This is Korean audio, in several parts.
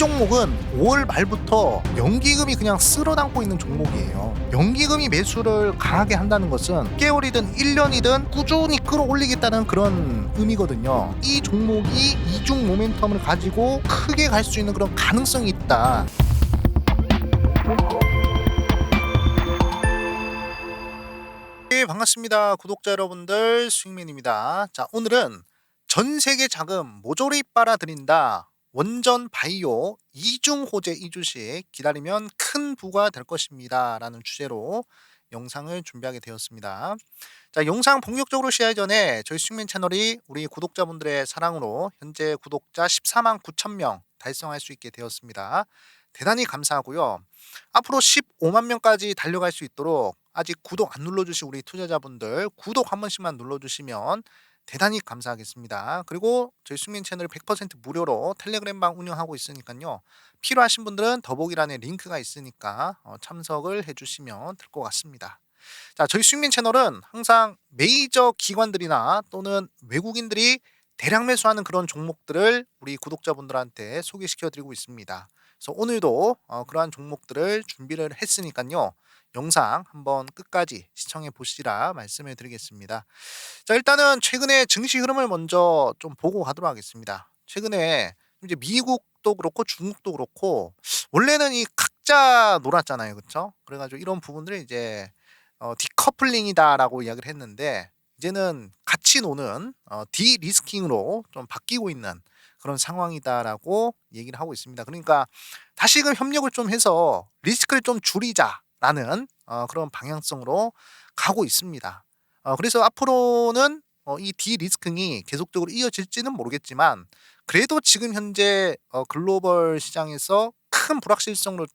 종목은 5월 말부터 연기금이 그냥 쓸어담고 있는 종목이에요. 연기금이 매수를 강하게 한다는 것은 개월이든 1년이든 꾸준히 끌어올리겠다는 그런 의미거든요. 이 종목이 이중 모멘텀을 가지고 크게 갈 수 있는 그런 가능성이 있다. 네, 반갑습니다. 구독자 여러분들, 스윙맨입니다. 자, 오늘은 전 세계 자금 모조리 빨아들인다. 원전 바이오 이중 호재 이 주식 기다리면 큰 부가 될 것입니다. 라는 주제로 영상을 준비하게 되었습니다. 자, 영상 본격적으로 시작하기 전에 저희 스윙맨 채널이 우리 구독자분들의 사랑으로 현재 구독자 14만 9천 명 달성할 수 있게 되었습니다. 대단히 감사하고요. 앞으로 15만 명까지 달려갈 수 있도록 아직 구독 안 눌러주신 우리 투자자분들 구독 한 번씩만 눌러주시면 대단히 감사하겠습니다. 그리고 저희 숙민 채널 100% 무료로 텔레그램방 운영하고 있으니까요. 필요하신 분들은 더보기란에 링크가 있으니까 어, 참석을 해주시면 될 것 같습니다. 자, 저희 숙민 채널은 항상 메이저 기관들이나 또는 외국인들이 대량 매수하는 그런 종목들을 우리 구독자분들한테 소개시켜 드리고 있습니다. 그래서 오늘도 어, 그러한 종목들을 준비를 했으니까요. 영상 한번 끝까지 시청해 보시라 말씀을 드리겠습니다. 자, 일단은 최근에 증시 흐름을 먼저 좀 보고 가도록 하겠습니다. 최근에 이제 미국도 그렇고 중국도 그렇고 원래는 이 각자 놀았잖아요. 그렇죠? 그래 가지고 이런 부분들을 이제 어 디커플링이다라고 이야기를 했는데 이제는 같이 노는 어 디리스킹으로 좀 바뀌고 있는 그런 상황이다라고 얘기를 하고 있습니다. 그러니까 다시금 협력을 좀 해서 리스크를 좀 줄이자라는 어 그런 방향성으로 가고 있습니다. 어 그래서 앞으로는 어 이 디리스킹이 계속적으로 이어질지는 모르겠지만 그래도 지금 현재 어 글로벌 시장에서 큰 불확실성으로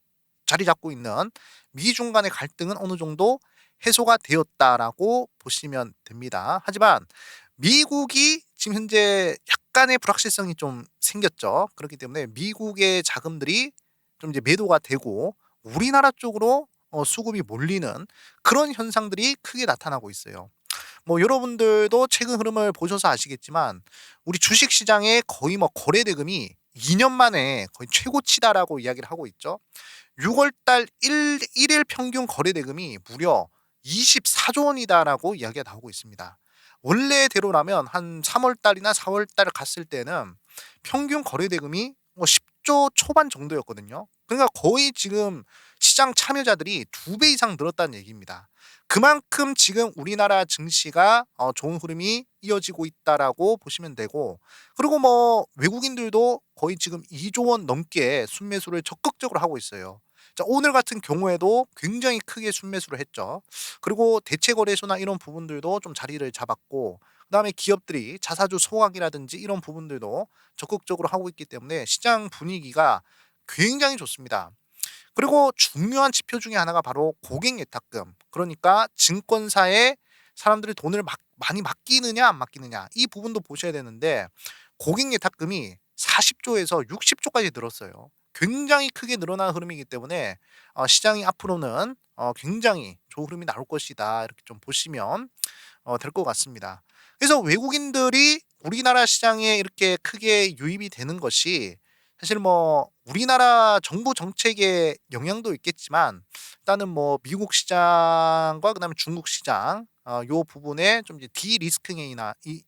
자리 잡고 있는 미중 간의 갈등은 어느 정도 해소가 되었다라고 보시면 됩니다. 하지만 미국이 지금 현재 약간의 불확실성이 좀 생겼죠. 그렇기 때문에 미국의 자금들이 좀 이제 매도가 되고 우리나라 쪽으로 어 수급이 몰리는 그런 현상들이 크게 나타나고 있어요. 뭐 여러분들도 최근 흐름을 보셔서 아시겠지만 우리 주식 시장에 거의 뭐 거래 대금이 2년 만에 거의 최고치다라고 이야기를 하고 있죠. 6월 달 1, 1일 평균 거래 대금이 무려 24조 원이다라고 이야기가 나오고 있습니다. 원래대로라면 한 3월 달이나 4월 달 갔을 때는 평균 거래 대금이 뭐 10조 초반 정도였거든요. 그러니까 거의 지금 시장 참여자들이 두 배 이상 늘었다는 얘기입니다. 그만큼 지금 우리나라 증시가 어 좋은 흐름이 이어지고 있다라고 보시면 되고 그리고 뭐 외국인들도 거의 지금 2조 원 넘게 순매수를 적극적으로 하고 있어요. 자, 오늘 같은 경우에도 굉장히 크게 순매수를 했죠. 그리고 대체 거래소나 이런 부분들도 좀 자리를 잡았고 그다음에 기업들이 자사주 소각이라든지 이런 부분들도 적극적으로 하고 있기 때문에 시장 분위기가 굉장히 좋습니다. 그리고 중요한 지표 중에 하나가 바로 고객 예탁금. 그러니까 증권사에 사람들이 돈을 막, 많이 맡기느냐 안 맡기느냐 이 부분도 보셔야 되는데 고객 예탁금이 40조에서 60조까지 늘었어요. 굉장히 크게 늘어난 흐름이기 때문에 어 시장이 앞으로는 어 굉장히 좋은 흐름이 나올 것이다. 이렇게 좀 보시면 어 될 것 같습니다. 그래서 외국인들이 우리나라 시장에 이렇게 크게 유입이 되는 것이 사실 뭐 우리나라 정부 정책의 영향도 있겠지만 일단은 뭐 미국 시장과 그다음에 중국 시장 어 요 부분에 좀 이제 디리스킹에 인한 이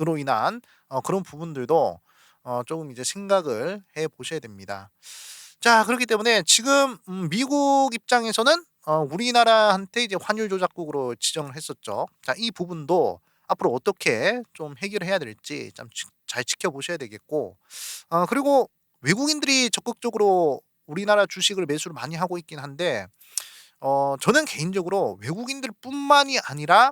으로 인한 어 그런 부분들도 어 조금 이제 생각을 해 보셔야 됩니다. 자 그렇기 때문에 지금 음 미국 입장에서는 어 우리나라한테 이제 환율 조작국으로 지정을 했었죠. 자 이 부분도 앞으로 어떻게 좀 해결해야 될지 참 잘 지켜보셔야 되겠고 어 그리고 외국인들이 적극적으로 우리나라 주식을 매수를 많이 하고 있긴 한데 어 저는 개인적으로 외국인들뿐만이 아니라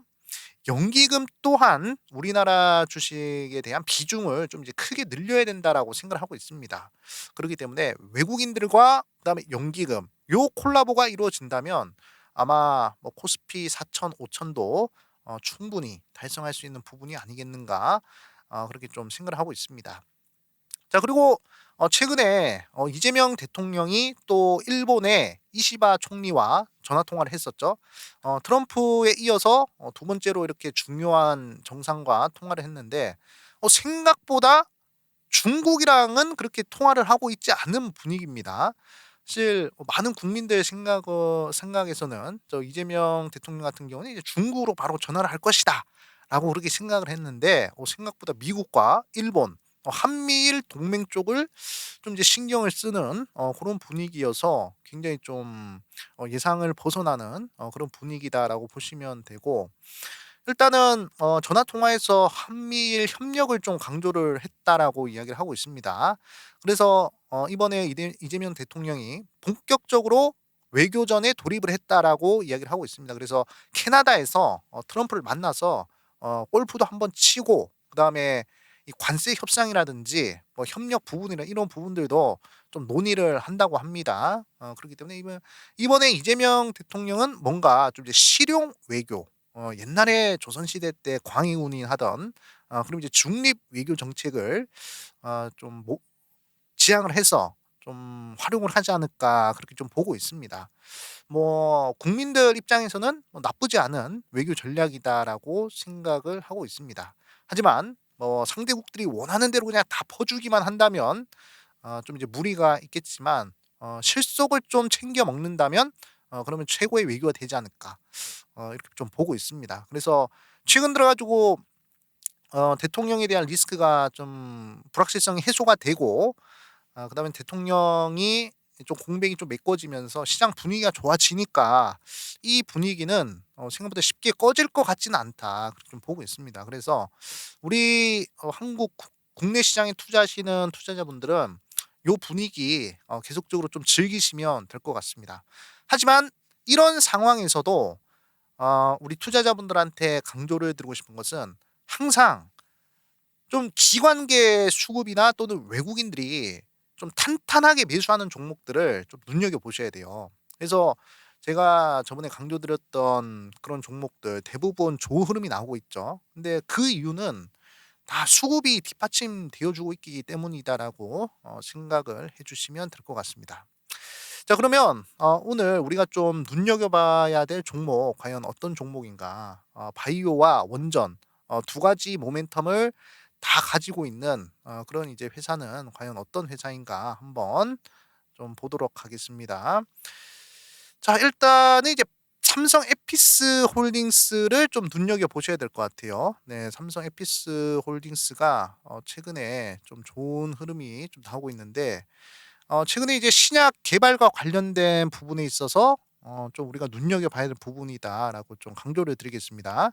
연기금 또한 우리나라 주식에 대한 비중을 좀 이제 크게 늘려야 된다라고 생각을 하고 있습니다. 그렇기 때문에 외국인들과 그다음에 연기금 요 콜라보가 이루어진다면 아마 뭐 코스피 4천, 5천도 어 충분히 달성할 수 있는 부분이 아니겠는가 어 그렇게 좀 생각을 하고 있습니다. 자 그리고 어 최근에 어 이재명 대통령이 또 일본의 이시바 총리와 전화 통화를 했었죠. 어 트럼프에 이어서 어 두 번째로 이렇게 중요한 정상과 통화를 했는데 어 생각보다 중국이랑은 그렇게 통화를 하고 있지 않은 분위기입니다. 사실 뭐 많은 국민들 생각 어 생각에서는 저 이재명 대통령 같은 경우는 이제 '중국으로 바로 전화를 할 것이다.'라고 그렇게 생각을 했는데 어 생각보다 미국과 일본 어 한미일 동맹 쪽을 좀 이제 신경을 쓰는 어 그런 분위기여서 굉장히 좀 어 예상을 벗어나는 어 그런 분위기다라고 보시면 되고 일단은 어 전화 통화에서 "한미일 협력을 좀 강조를 했다."라고 이야기를 하고 있습니다. 그래서 어 이번에 이재명 대통령이 "본격적으로 외교전에 돌입을 했다."라고 이야기를 하고 있습니다. 그래서 캐나다에서 어 트럼프를 만나서 어 골프도 한번 치고 그 다음에 이 관세 협상이라든지 뭐 협력 부분이나 이런 부분들도 좀 논의를 한다고 합니다. 어 그렇기 때문에 이번 이번에 이재명 대통령은 뭔가 좀 이제 실용 외교 어 옛날에 조선시대 때 광해군이 하던 어 그럼 이제 중립 외교 정책을 어 좀 모 지향을 해서 좀 활용을 하지 않을까 그렇게 좀 보고 있습니다. 뭐 국민들 입장에서는 뭐 '나쁘지 않은 외교 전략이다.'라고 생각을 하고 있습니다. 하지만 뭐 상대국들이 원하는 대로 그냥 다 퍼주기만 한다면 어 좀 이제 무리가 있겠지만 어 실속을 좀 챙겨 먹는다면 어 그러면 '최고의 외교가 되지 않을까.' 어 이렇게 좀 보고 있습니다. 그래서 최근 들어 가지고 어 대통령에 대한 리스크가 좀 불확실성이 해소가 되고 아 그다음에 대통령이 좀 공백이 좀 메꿔지면서 시장 분위기가 좋아지니까 '이 분위기는 어 생각보다 쉽게 꺼질 것 같지는 않다.' 그렇게 좀 보고 있습니다. 그래서 우리 어 한국 국 국내 시장에 투자하시는 투자자분들은 요 분위기 어 계속적으로 좀 즐기시면 될 것 같습니다. 하지만 이런 상황에서도 어 우리 투자자분들한테 강조를 드리고 싶은 것은 항상 좀 기관계 수급이나 또는 외국인들이 좀 탄탄하게 매수하는 종목들을 좀 눈여겨 보셔야 돼요. 그래서 제가 저번에 강조드렸던 그런 종목들 대부분 좋은 흐름이 나오고 있죠. 근데 그 이유는 다 수급이 뒷받침 되어 주고 있기 때문이다라고 어 생각을 해 주시면 될 것 같습니다. 자 그러면 어 오늘 우리가 좀 눈여겨봐야 될 종목 과연 어떤 종목인가? 어 바이오와 원전 어 두 가지 모멘텀을 다 가지고 있는 어 그런 이제 회사는 과연 어떤 회사인가 한번 좀 보도록 하겠습니다. 자 일단은 이제 삼성 에피스 홀딩스를 좀 눈여겨 보셔야 될 것 같아요. 네 삼성 에피스 홀딩스가 어 최근에 좀 좋은 흐름이 좀 나오고 있는데 어 최근에 이제 "신약 개발과 관련된 부분에 있어서 어 좀 우리가 눈여겨 봐야 될 부분이다."라고 좀 강조를 드리겠습니다.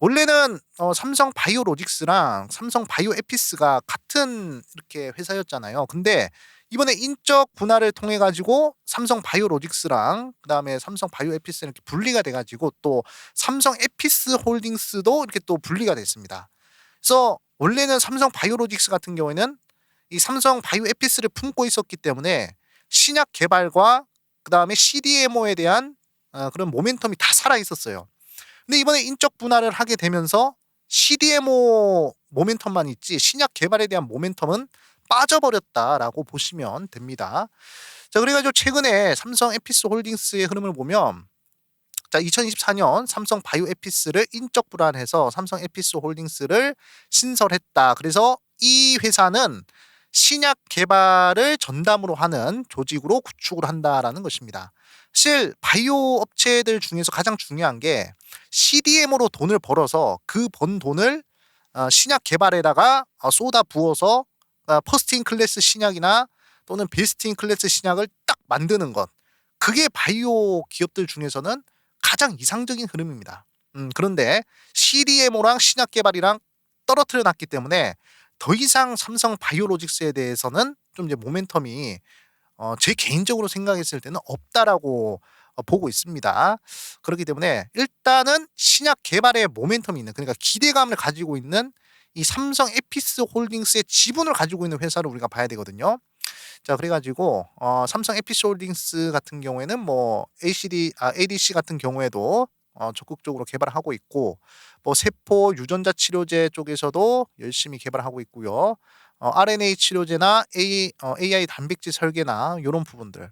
원래는 어 삼성 바이오로직스랑 삼성 바이오 에피스가 같은 이렇게 회사였잖아요. 근데 이번에 인적 분할을 통해 가지고 삼성 바이오로직스랑 그다음에 삼성 바이오 에피스는 이렇게 분리가 돼 가지고 또 삼성 에피스 홀딩스도 이렇게 또 분리가 됐습니다. 그래서 원래는 삼성 바이오로직스 같은 경우에는 이 삼성 바이오 에피스를 품고 있었기 때문에 신약 개발과 그 다음에 CDMO에 대한 어 그런 모멘텀이 다 살아 있었어요. 근데 이번에 인적 분할을 하게 되면서 CDMO 모멘텀만 있지 신약 개발에 대한 모멘텀은 빠져버렸다라고 보시면 됩니다. 자 그래 가지고 최근에 삼성 에피스 홀딩스의 흐름을 보면 자 2024년 삼성 바이오 에피스를 인적 분할해서 삼성 에피스 홀딩스를 신설했다. 그래서 이 회사는 신약 개발을 전담으로 하는 조직으로 구축을 한다라는 것입니다. 사실 바이오 업체들 중에서 가장 중요한 게 CDMO로 돈을 벌어서 그 번 돈을 어 신약 개발에다가 어 쏟아 부어서 어 퍼스트 인 클래스 신약이나 또는 베스트 인 클래스 신약을 딱 만드는 것. 그게 바이오 기업들 중에서는 가장 이상적인 흐름입니다. 음 그런데 CDMO랑 신약 개발이랑 떨어뜨려 놨기 때문에 더 이상 삼성 바이오로직스에 대해서는 좀 이제 모멘텀이 어 제 개인적으로 생각했을 때는 없다라고 어 보고 있습니다. 그렇기 때문에 일단은 신약 개발에 모멘텀이 있는 그러니까 기대감을 가지고 있는 이 삼성 에피스 홀딩스의 지분을 가지고 있는 회사를 우리가 봐야 되거든요. 자 그래 가지고 어 삼성 에피스 홀딩스 같은 경우에는 뭐 ACD 아 ADC 같은 경우에도 어 적극적으로 개발을 하고 있고 뭐 세포 유전자 치료제 쪽에서도 열심히 개발을 하고 있고요. 어 RNA 치료제나 A 어 AI 단백질 설계나 요런 부분들.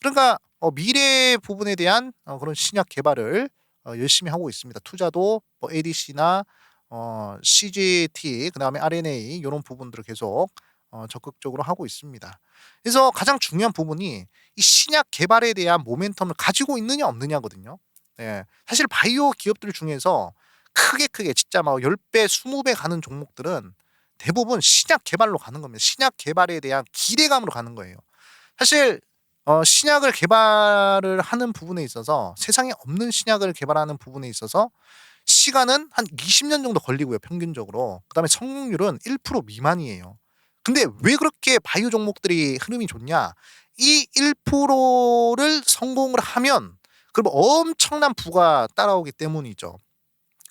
그러니까 어 미래 부분에 대한 어 그런 신약 개발을 어 열심히 하고 있습니다. 투자도 뭐 ADC나 어 CGT 그다음에 RNA 요런 부분들을 계속 어, 적극적으로 하고 있습니다. 그래서 가장 중요한 부분이 이 신약 개발에 대한 모멘텀을 가지고 있느냐 없느냐거든요. 네. 사실 바이오 기업들 중에서 크게 크게 진짜 막 10배, 20배 가는 종목들은 대부분 신약 개발로 가는 겁니다. 신약 개발에 대한 기대감으로 가는 거예요. 사실 어, 신약을 개발을 하는 부분에 있어서 세상에 없는 신약을 개발하는 부분에 있어서 시간은 한 20년 정도 걸리고요, 평균적으로. 그다음에 성공률은 1% 미만이에요. 근데 왜 그렇게 바이오 종목들이 흐름이 좋냐? 이 1%를 성공을 하면 그럼 엄청난 부가 따라오기 때문이죠.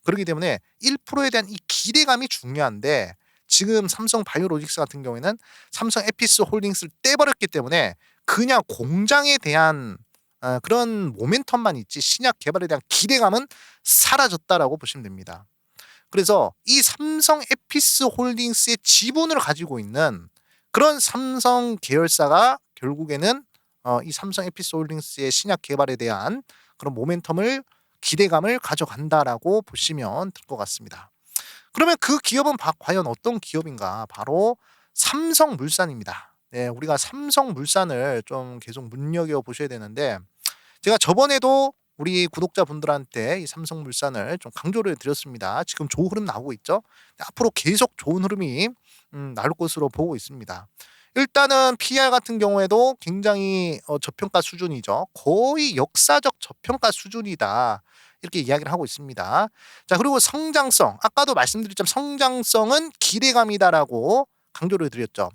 그렇기 때문에 1%에 대한 이 기대감이 중요한데 지금 삼성 바이오로직스 같은 경우에는 삼성 에피스 홀딩스를 떼버렸기 때문에 그냥 공장에 대한 어, 그런 모멘텀만 있지 신약 개발에 대한 기대감은 사라졌다라고 보시면 됩니다. 그래서 이 삼성 에피스 홀딩스의 지분을 가지고 있는 그런 삼성 계열사가 결국에는 어, 이 삼성 에피스 홀딩스의 신약 개발에 대한 그런 모멘텀을 기대감을 가져간다라고 보시면 될 것 같습니다. 그러면 그 기업은 바- 과연 어떤 기업인가? 바로 삼성물산입니다. 네, 우리가 삼성물산을 좀 계속 눈여겨 보셔야 되는데 제가 저번에도 우리 구독자분들한테 이 삼성물산을 좀 강조를 드렸습니다. 지금 좋은 흐름 나오고 있죠. 앞으로 계속 좋은 흐름이 음, 나올 것으로 보고 있습니다. 일단은 PR 같은 경우에도 굉장히 어, 저평가 수준이죠. 거의 역사적 저평가 수준이다. 이렇게 이야기를 하고 있습니다. 자, 그리고 성장성. 아까도 말씀드렸지만 성장성은 기대감이다라고 강조를 드렸죠.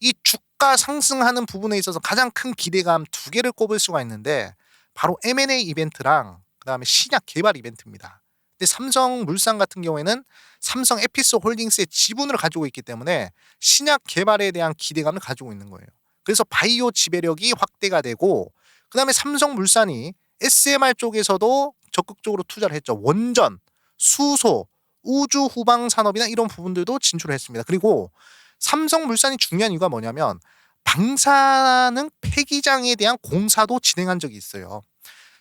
이 주가 상승하는 부분에 있어서 가장 큰 기대감 두 개를 꼽을 수가 있는데 바로 M&A 이벤트랑 그다음에 신약 개발 이벤트입니다. 근데 삼성 물산 같은 경우에는 삼성 에피스 홀딩스의 지분을 가지고 있기 때문에 신약 개발에 대한 기대감을 가지고 있는 거예요. 그래서 바이오 지배력이 확대가 되고 그다음에 삼성 물산이 SMR 쪽에서도 적극적으로 투자를 했죠. 원전, 수소, 우주 후방 산업이나 이런 부분들도 진출을 했습니다. 그리고 삼성 물산이 중요한 이유가 뭐냐면 방사능 폐기장에 대한 공사도 진행한 적이 있어요.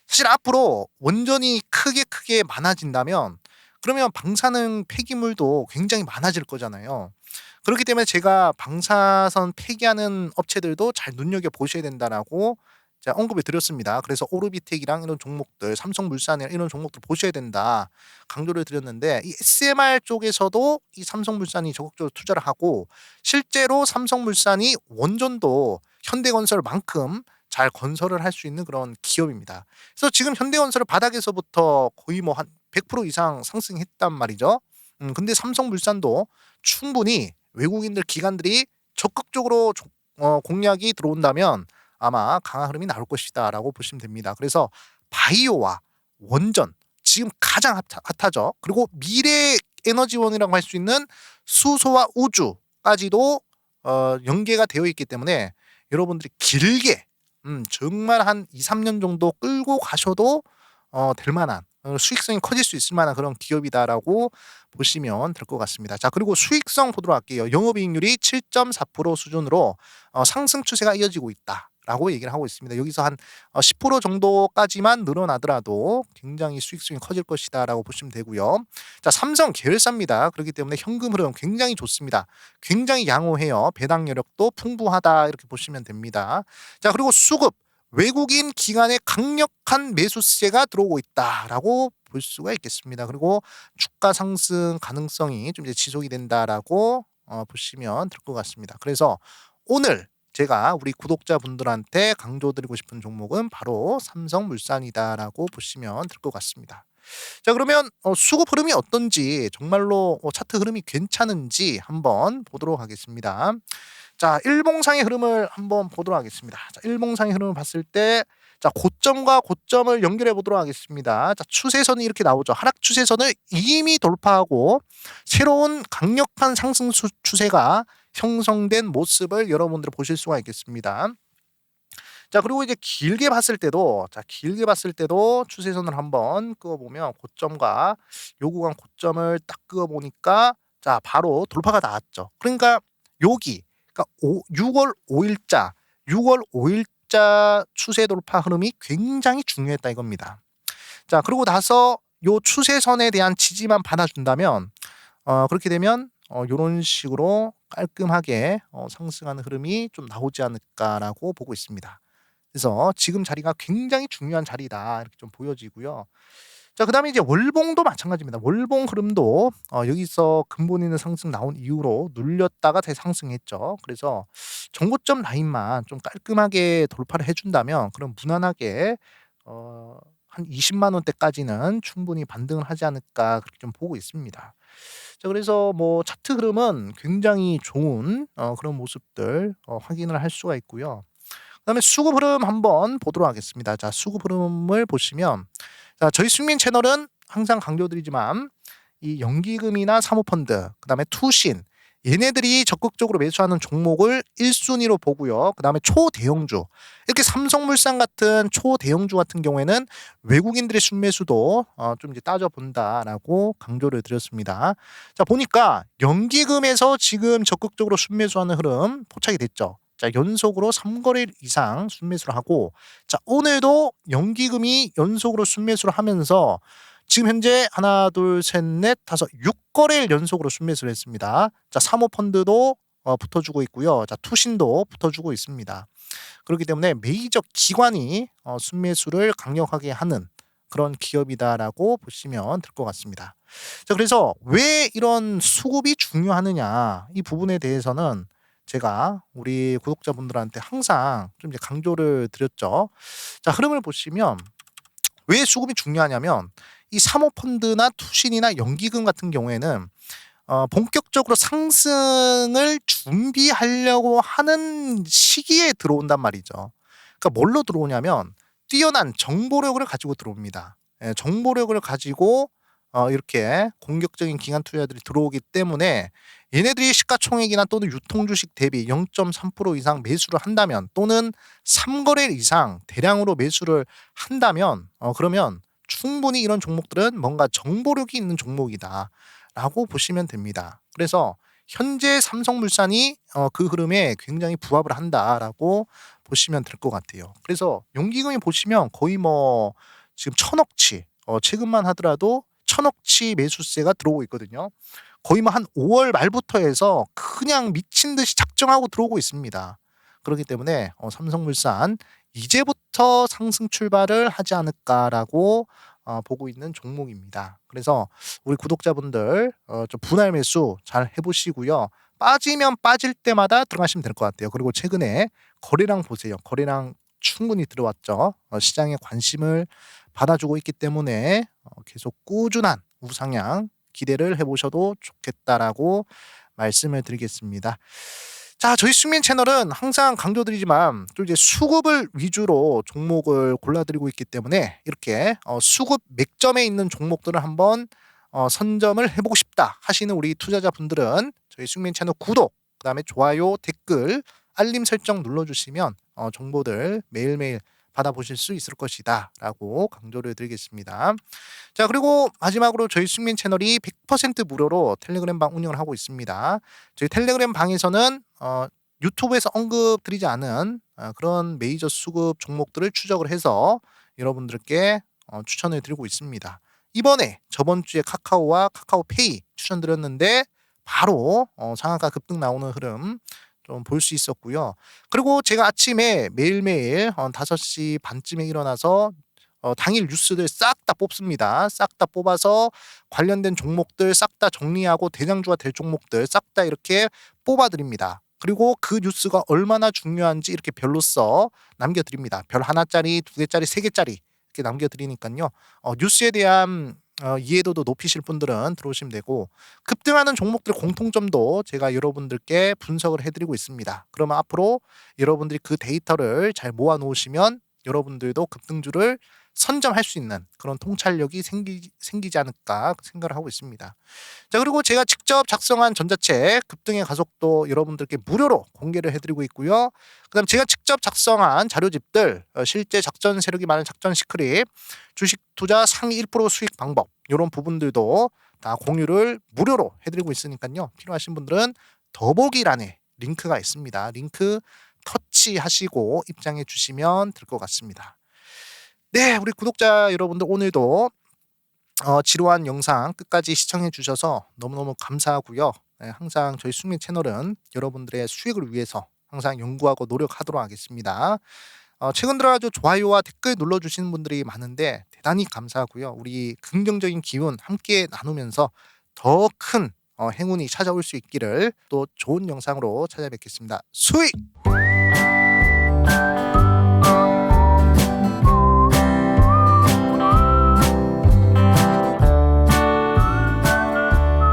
사실 앞으로 원전이 크게 크게 많아진다면 그러면 방사능 폐기물도 굉장히 많아질 거잖아요. 그렇기 때문에 제가 방사선 폐기하는 업체들도 잘 눈여겨 보셔야 된다라고 제가 언급을 드렸습니다. 그래서 오르비텍이랑 이런 종목들, 삼성물산이랑 이런 종목들 보셔야 된다 강조를 드렸는데 이 SMR 쪽에서도 이 삼성물산이 적극적으로 투자를 하고 실제로 삼성물산이 원전도 현대건설만큼 잘 건설을 할 수 있는 그런 기업입니다. 그래서 지금 현대건설 바닥에서부터 거의 뭐 한 100% 이상 상승했단 말이죠. 음, 근데 삼성물산도 충분히 외국인들 기관들이 적극적으로 조- 어, 공략이 들어온다면 아마 강한 흐름이 나올 것이다라고 보시면 됩니다. 그래서 바이오와 원전 지금 가장 핫, 핫하죠. 그리고 미래 에너지원이라고 할 수 있는 수소와 우주까지도 어, 연계가 되어 있기 때문에 여러분들이 길게 음, 정말 한 2, 3년 정도 끌고 가셔도 어, 될 만한 어, 수익성이 커질 수 있을 만한 그런 기업이다라고 보시면 될 것 같습니다. 자 그리고 수익성 보도록 할게요. 영업이익률이 7.4% 수준으로 어, 상승 추세가 이어지고 있다 라고 얘기를 하고 있습니다. 여기서 한 어, 10% 정도까지만 늘어나더라도 굉장히 수익성이 커질 것이다 라고 보시면 되고요. 자 삼성 계열사입니다. 그렇기 때문에 현금 흐름 굉장히 좋습니다. 굉장히 양호해요. 배당 여력도 풍부하다 이렇게 보시면 됩니다. 자 그리고 수급 외국인 기관의 강력한 매수세가 들어오고 있다라고 볼 수가 있겠습니다. 그리고 주가 상승 가능성이 좀 이제 지속이 된다라고 어, 보시면 될 것 같습니다. 그래서 오늘 제가 우리 구독자분들한테 강조드리고 싶은 종목은 바로 삼성물산이다라고 보시면 될 것 같습니다. 자 그러면 어, 수급 흐름이 어떤지 정말로 어, 차트 흐름이 괜찮은지 한번 보도록 하겠습니다. 자 일봉상의 흐름을 한번 보도록 하겠습니다. 자 일봉상의 흐름을 봤을 때 자 고점과 고점을 연결해 보도록 하겠습니다. 자 추세선이 이렇게 나오죠. 하락 추세선을 이미 돌파하고 새로운 강력한 상승 수, 추세가 형성된 모습을 여러분들 보실 수가 있겠습니다. 자 그리고 이제 길게 봤을 때도 자 길게 봤을 때도 추세선을 한번 그어 보면 고점과 요 구간 고점을 딱 그어 보니까 자 바로 돌파가 나왔죠. 그러니까 여기 그러니까 오, 6월 5일자 6월 5일자 추세 돌파 흐름이 굉장히 중요했다 이겁니다. 자 그리고 나서 요 추세선에 대한 지지만 받아준다면 어 그렇게 되면 어 요런 식으로 깔끔하게 어 상승하는 흐름이 좀 나오지 않을까라고 보고 있습니다. 그래서 지금 자리가 굉장히 중요한 자리다 이렇게 좀 보여지고요. 자 그다음에 이제 월봉도 마찬가지입니다. 월봉 흐름도 어 여기서 근본 있는 상승 나온 이후로 눌렸다가 다시 상승했죠. 그래서 정고점 라인만 좀 깔끔하게 돌파를 해 준다면 그럼 무난하게 어 한 200,000 원대까지는 충분히 반등을 하지 않을까 그렇게 좀 보고 있습니다. 자 그래서 뭐 차트 흐름은 굉장히 좋은 어 그런 모습들 어 확인을 할 수가 있고요. 그다음에 수급 흐름 한번 보도록 하겠습니다. 자 수급 흐름을 보시면 자 저희 수익민 채널은 항상 강조드리지만 이 연기금이나 사모펀드 그다음에 투신 얘네들이 적극적으로 매수하는 종목을 1 순위로 보고요. 그다음에 초대형주 이렇게 삼성물산 같은 초대형주 같은 경우에는 외국인들의 순매수도 어 좀 이제 따져 본다라고 강조를 드렸습니다. 자 보니까 연기금에서 지금 적극적으로 순매수하는 흐름 포착이 됐죠. 자 연속으로 3거래일 이상 순매수를 하고 자 오늘도 연기금이 연속으로 순매수를 하면서 지금 현재 하나 둘 셋 넷 다섯 6거래일 연속으로 순매수를 했습니다. 자 사모펀드도 어 붙어주고 있고요. 자 투신도 붙어주고 있습니다. 그렇기 때문에 메이저 기관이 어 순매수를 강력하게 하는 그런 기업이다라고 보시면 될 것 같습니다. 자 그래서 왜 이런 수급이 중요하느냐 이 부분에 대해서는 제가 우리 구독자분들한테 항상 좀 이제 강조를 드렸죠. 자 흐름을 보시면 왜 수급이 중요하냐면 이 사모펀드나 투신이나 연기금 같은 경우에는 어 본격적으로 상승을 준비하려고 하는 시기에 들어온단 말이죠. 그러니까 뭘로 들어오냐면 뛰어난 정보력을 가지고 들어옵니다. 예 정보력을 가지고 어 이렇게 공격적인 기관 투자자들이 들어오기 때문에 얘네들이 시가총액이나 또는 유통주식 대비 0.3% 이상 매수를 한다면 또는 3거래일 이상 대량으로 매수를 한다면 어 그러면 충분히 이런 종목들은 뭔가 정보력이 있는 종목이다라고 보시면 됩니다. 그래서 현재 삼성물산이 어 그 흐름에 굉장히 부합을 한다라고 보시면 될 것 같아요. 그래서 연기금이 보시면 거의 뭐 지금 1,000억치 어 최근만 하더라도 1,000억치 매수세가 들어오고 있거든요. 거의 뭐 한 5월 말부터 해서 그냥 미친 듯이 작정하고 들어오고 있습니다. 그렇기 때문에 어 삼성물산 이제부터 상승 출발을 하지 않을까라고 어 보고 있는 종목입니다. 그래서 우리 구독자분들 어 좀 분할 매수 잘 해 보시고요. 빠지면 빠질 때마다 들어가시면 될 것 같아요. 그리고 최근에 거래량 보세요. 거래량 충분히 들어왔죠. 어 시장에 관심을 받아주고 있기 때문에 어 계속 꾸준한 우상향 기대를 해 보셔도 좋겠다라고 말씀을 드리겠습니다. 자 저희 수익민 채널은 항상 강조드리지만 또 이제 수급을 위주로 종목을 골라 드리고 있기 때문에 이렇게 어 수급 맥점에 있는 종목들을 한번 어 선점을 해 보고 싶다 하시는 우리 투자자분들은 저희 수익민 채널 구독 그다음에 좋아요, 댓글, 알림 설정 눌러 주시면 어 정보들 매일매일 받아보실 수 있을 것이다 라고 강조를 드리겠습니다. 자 그리고 마지막으로 저희 수익민 채널이 100% 무료로 텔레그램 방 운영을 하고 있습니다. 저희 텔레그램 방에서는 어 유튜브에서 언급드리지 않은 어 그런 메이저 수급 종목들을 추적을 해서 여러분들께 어 추천을 드리고 있습니다. 이번에 저번 주에 카카오와 카카오페이 추천드렸는데 바로 어 상한가 급등 나오는 흐름 좀 볼 수 있었고요. 그리고 제가 아침에 매일매일 어 5시 반쯤에 일어나서 어 당일 뉴스들 싹 다 뽑습니다. 싹 다 뽑아서 관련된 종목들 싹 다 정리하고 대장주가 될 종목들 싹 다 이렇게 뽑아 드립니다. 그리고 그 뉴스가 얼마나 중요한지 이렇게 별로써 남겨 드립니다. 별1 짜리, 2 개짜리, 3 개짜리 이렇게 남겨 드리니깐요. 어 뉴스에 대한 어 이해도도 높이실 분들은 들어오시면 되고 급등하는 종목들의 공통점도 제가 여러분들께 분석을 해 드리고 있습니다. 그러면 앞으로 여러분들이 그 데이터를 잘 모아 놓으시면 여러분들도 급등주를 선점할 수 있는 그런 통찰력이 생기 생기지 않을까 생각을 하고 있습니다. 자 그리고 제가 직접 작성한 전자책 급등의 가속도 여러분들께 무료로 공개를 해 드리고 있고요. 그 다음 제가 직접 작성한 자료집들 어 실제 작전 세력이 많은 작전 시크릿, 주식 투자 상위 1% 수익 방법 요런 부분들도 다 공유를 무료로 해 드리고 있으니깐요. 필요하신 분들은 더보기란에 링크가 있습니다. 링크 터치하시고 입장해 주시면 될 것 같습니다. 네 우리 구독자 여러분들 오늘도 어 지루한 영상 끝까지 시청해 주셔서 너무너무 감사하고요. 네, 항상 저희 숙민 채널은 여러분들의 수익을 위해서 항상 연구하고 노력하도록 하겠습니다. 어, 최근 들어가지고 좋아요와 댓글 눌러주시는 분들이 많은데 대단히 감사하고요. 우리 긍정적인 기운 함께 나누면서 더큰 어, 행운이 찾아올 수 있기를 또 좋은 영상으로 찾아뵙겠습니다. 수익!